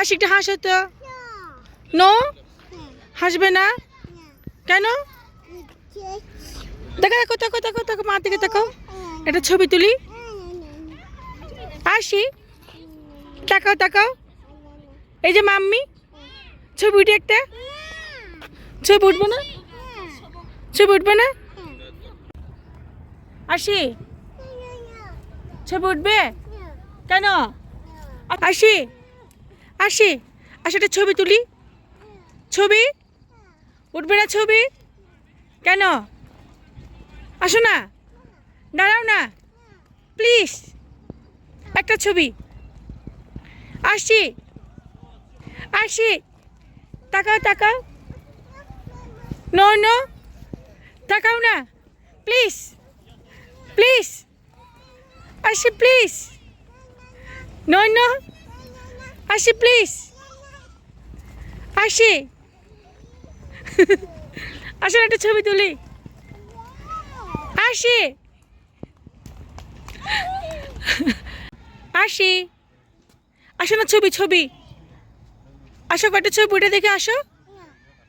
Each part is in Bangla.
আসি একটা হাসো তো নো হাসবে না? কেন? দেখো দেখো দেখো দেখো দেখো মা দিকে দেখো। একটা ছবি তুলি। আসি তাকাও তাকাও। এই যে মাম্মি ছবি উঠে একটা। ছবি উঠবে না? ছবি উঠবে না? আসি ছবি উঠবে? কেন? আসি আসি আসি একটা ছবি তুলি? ছবি? উঠবে না ছবি? কেন? আসো না। দাঁড়াও না। প্লিজ। একটা ছবি। আসি আসি তাকাও তাকাও। No no. তাকাও না। প্লিজ। প্লিজ। আসি প্লিজ। No no. আসি প্লিজ আসি আসলে একটা ছবি তুলি। আসি আসি আসো না, ছবি ছবি। আসো কয়টা ছবি উঠে দেখে আসো।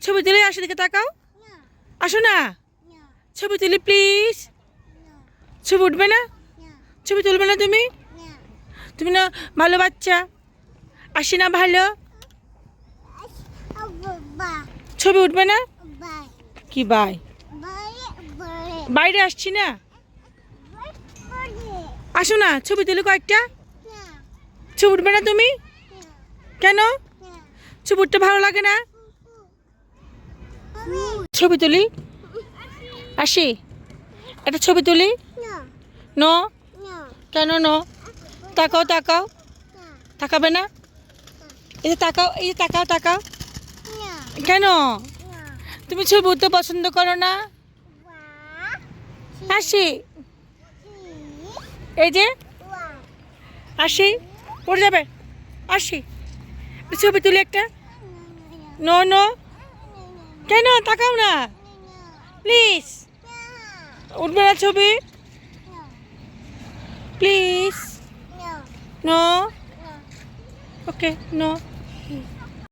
ছবি তুলে আসো দেখে তাকাও। আসো না। ছবি তুলি প্লিজ ছবি উঠবে না? ছবি তুলবে না তুমি? তুমি না ভালো বাচ্চা। আসি না ভালো? ছবি উঠবে না? কি বাই? বাইরে আসছি না? আসো না ছবি তুলি কয়েকটা। ছবি উঠবে না তুমি? কেন? ছবি উঠতে ভালো লাগে না? ছবি তুলি। আসি। একটা ছবি তুলি। ন। কেন ন? তাকাও তাকাও। তাকাবে না? এই যে তাকাও এই যে তাকাও তাকাও। কেন? তুমি ছবি উঠতে পছন্দ করো না? আসি এই যে। আসি পড়ে যাবে। আসি ছবি তুলি একটা। No no. কেন? তাকাও না। প্লিজ। উঠবে না ছবি। Please. No. Okay no. Okay.